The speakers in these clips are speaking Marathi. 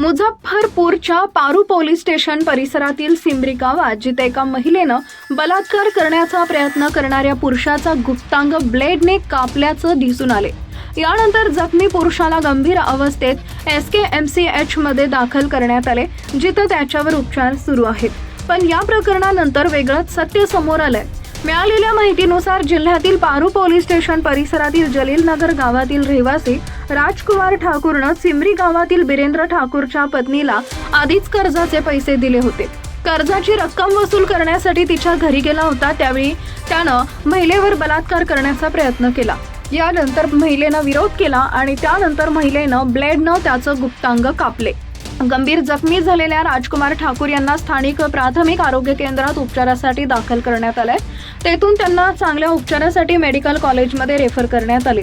मुझफ्फरपूरच्या पारू पोलीस स्टेशन परिसरातील सिमरी गावात जिथे एका महिलेनं बलात्कार करण्याचा प्रयत्न करणाऱ्या पुरुषाचा गुप्तांग ब्लेडने कापल्याचं दिसून आले. यानंतर जखमी पुरुषाला गंभीर अवस्थेत S K M C H मध्ये दाखल करण्यात आले जिथं त्याच्यावर उपचार सुरू आहेत. पण या प्रकरणानंतर वेगळंच सत्य समोर आलंय. मिळालेल्या माहितीनुसार जिल्ह्यातील पारू पोलीस स्टेशन परिसरातील जलील नगर गावातील रहिवासी राजकुमार ठाकूरनं सिमरी गावातील बिरेंद्र ठाकूरच्या पत्नीला आधीच कर्जाचे पैसे दिले होते. कर्जाची रक्कम वसूल करण्यासाठी तिच्या घरी गेला होता त्यावेळी त्यानं महिलेवर बलात्कार करण्याचा प्रयत्न केला. यानंतर महिलेनं विरोध केला आणि त्यानंतर महिलेनं ब्लेडनं त्याचं गुप्तांग कापले. गंभीर जखमी झालेल्या राजकुमार ठाकूर यांना स्थानिक प्राथमिक आरोग्य केंद्रात उपचारासाठी दाखल करण्यात आलंय. तेथून त्यांना चांगल्या उपचारासाठी मेडिकल कॉलेजमध्ये रेफर करण्यात आले.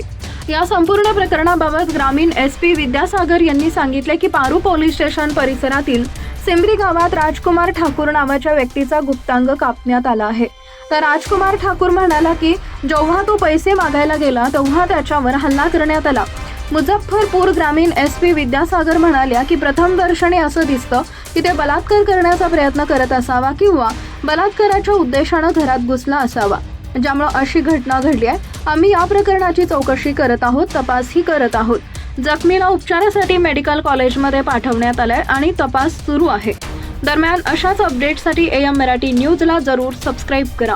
या संपूर्ण प्रकरणाबाबत ग्रामीण एस पी विद्यासागर यांनी सांगितले की पारू पोलीस स्टेशन परिसरातील सिमरी गावात राजकुमार ठाकूर नावाच्या व्यक्तीचा गुप्तांग कापण्यात आला आहे. तर राजकुमार ठाकूर म्हणाला की जेव्हा तो पैसे मागायला गेला तेव्हा त्याच्यावर हल्ला करण्यात आला. मुझफ्फरपूर ग्रामीण एस पी विद्यासागर म्हणाल्या की प्रथम दर्शनी असं दिसतं की ते बलात्कार करण्याचा प्रयत्न करत असावा किंवा बलात्काराच्या उद्देशानं घरात घुसला असावा. ज्यामुळे अशी घटना घडली आहे. आम्ही या प्रकरणाची चौकशी करत आहोत तपासही करत आहोत. जखमीला उपचारासाठी मेडिकल कॉलेजमध्ये पाठवण्यात आलंय आणि तपास सुरू आहे. दरम्यान अशाच अपडेटसाठी ए एम मराठी न्यूजला जरूर सबस्क्राईब करा.